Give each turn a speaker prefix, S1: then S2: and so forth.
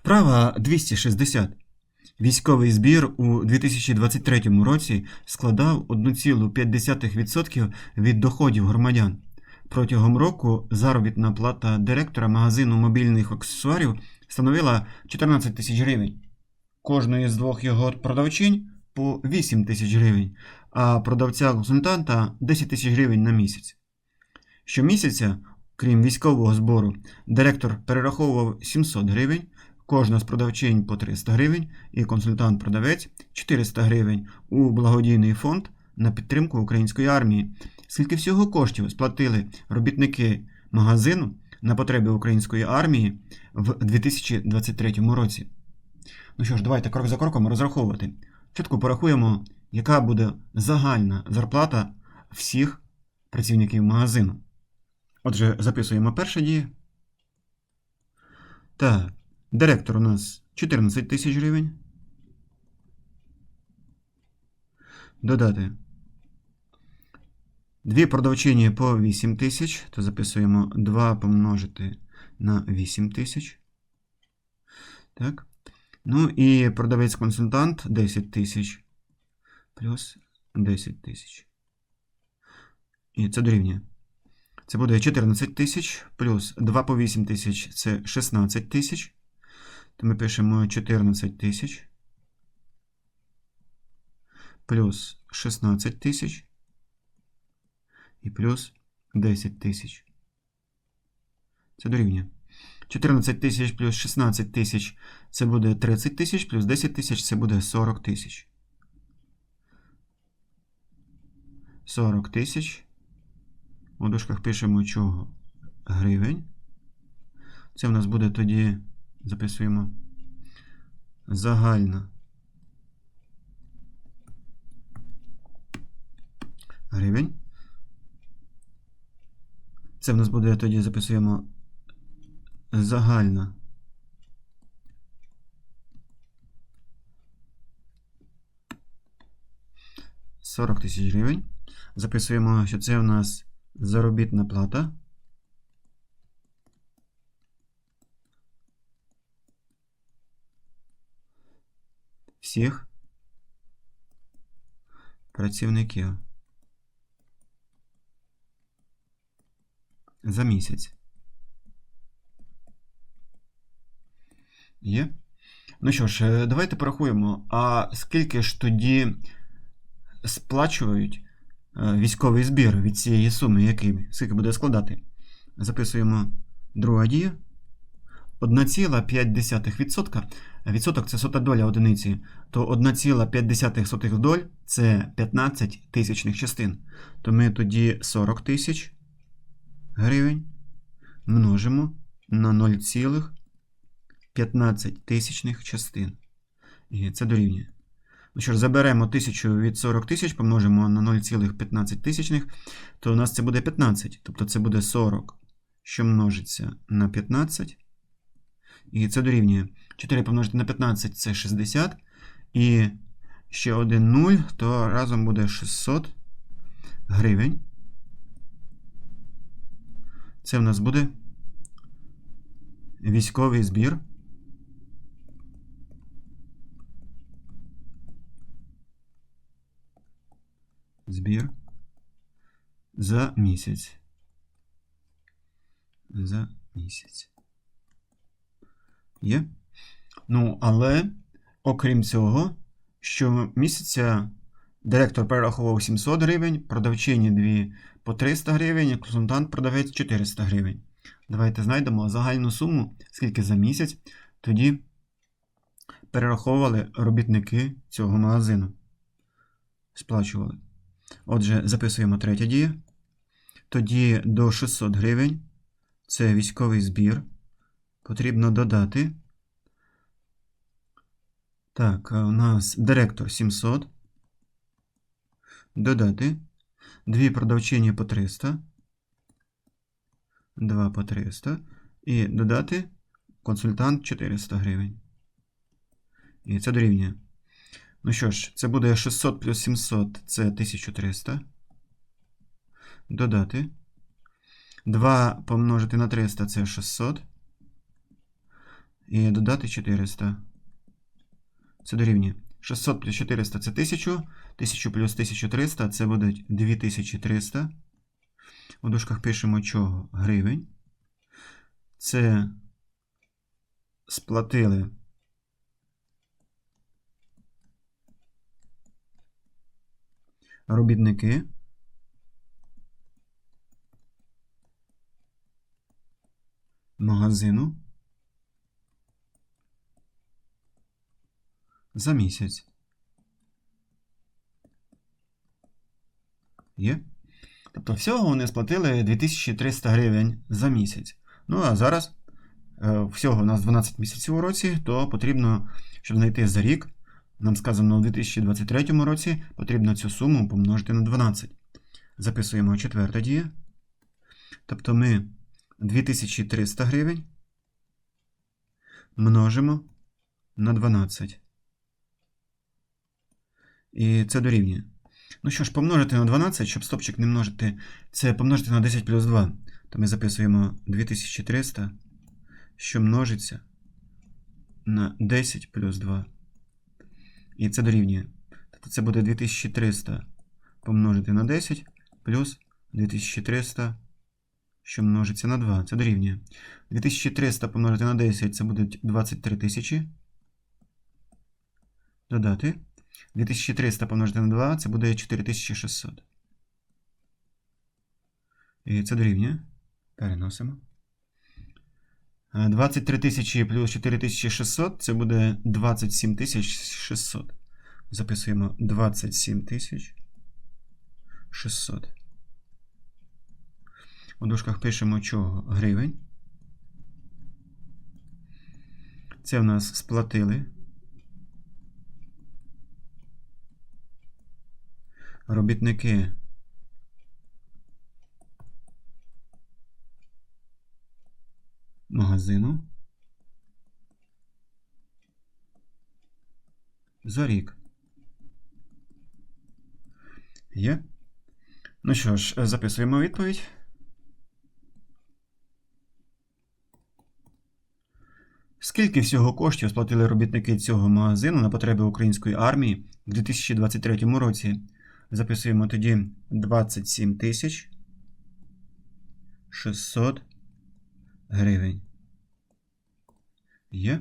S1: Вправа 260. Військовий збір у 2023 році складав 1,5% від доходів громадян. Протягом року заробітна плата директора магазину мобільних аксесуарів становила 14 тисяч гривень. Кожної з двох його продавчинь по 8 тисяч гривень, а продавця-консультанта 10 тисяч гривень на місяць. Щомісяця, крім військового збору, директор перераховував 700 гривень, кожна з продавчинь по 300 гривень і консультант-продавець 400 гривень у благодійний фонд на підтримку української армії. Скільки всього коштів сплатили робітники магазину на потреби української армії в 2023 році? Ну що ж, давайте крок за кроком розраховувати. Чітко порахуємо, яка буде загальна зарплата всіх працівників магазину. Отже, записуємо перше діє. Так, директор у нас 14 тисяч гривень. Додати. Дві продавчині по 8 тисяч, то записуємо 2 помножити на 8 тисяч. Так. Ну і продавець-консультант 10 тисяч плюс 10 тисяч. І це дорівнює. Це буде 14 тисяч плюс 2 по 8 тисяч це 16 тисяч. То ми пишемо 14 тисяч плюс 16 тисяч і плюс 10 тисяч. Це дорівнює. 14 тисяч плюс 16 тисяч це буде 30 тисяч, плюс 10 тисяч це буде 40 тисяч. 40 тисяч. У дужках пишемо чого? Гривень. Це в нас буде тоді, записуємо, загальна гривень. Це в нас буде тоді записуємо загальна. Сорок тисяч гривень. Записуємо, що це у нас заробітна плата. Всіх працівників за місяць. Є? Ну що ж, е, давайте порахуємо, а скільки ж тоді сплачують е, військовий збір від цієї суми, який скільки буде складати? Записуємо друга дія. 1,5%. Відсоток це сота доля одиниці, то 1,5 доль це 15 тисячних частин. То ми тоді 40 тисяч гривень множимо на 0,15 тисячних частин. І це дорівнює. Ну що ж, заберемо 1000 від 40 тисяч, помножимо на 0,15 тисячних, то у нас це буде 15. Тобто це буде 40, що множиться на 15. І це дорівнює. 4 помножити на 15 це 60. І ще один 0, то разом буде 600 гривень. Це в нас буде військовий збір. Збір за місяць. За місяць. Є? Ну, але, окрім цього, щомісяця директор перераховував 700 гривень, продавчині 2 по 300 гривень, консультант-продавець 400 гривень. Давайте знайдемо загальну суму, скільки за місяць тоді перераховували робітники цього магазину. Сплачували. Отже, записуємо третя дія. Тоді до 600 гривень це військовий збір. Потрібно додати. Так, у нас директор 700. Додати. Дві продавчині по 300. 2 по 300. І додати консультант 400 гривень. І це дорівнює. Ну що ж, це буде 600 плюс 700 це 1300. Додати. 2 помножити на 300 це 600. І додати 400. Це дорівнює. 600 плюс 400 це 1000. 1000 плюс 1300 це буде 2300. У дужках пишемо чого? Гривень. Це сплатили. Робітники. Магазину. За місяць. Є? Тобто всього вони сплатили 2300 гривень за місяць. Ну а зараз е, всього у нас 12 місяців у році, то потрібно, щоб знайти за рік, нам сказано у 2023 році, потрібно цю суму помножити на 12. Записуємо четверта дія. Тобто ми 2300 гривень множимо на 12. І це дорівнює. Ну що ж, помножити на 12, щоб стопчик не множити, це помножити на 10 плюс 2. То ми записуємо 2300, що множиться на 10 плюс 2. І це дорівнює. Тобто це буде 2300 помножити на 10 плюс 2300, що множиться на 2. Це дорівнює. 2300 помножити на 10 це буде 23 тисячі. Додати. 2300 помножити на 2 це буде 4600. І це дорівнює. Переносимо. 23 тисячі плюс 4600 це буде 27 600. Записуємо 27 600. У дужках пишемо чого? Гривень. Це в нас сплатили. Робітники. Магазину. За рік. Є. Ну що ж, записуємо відповідь. Скільки всього коштів сплатили робітники цього магазину на потреби української армії в 2023 році? Записуємо тоді 27 тисяч 600 гривень. Є?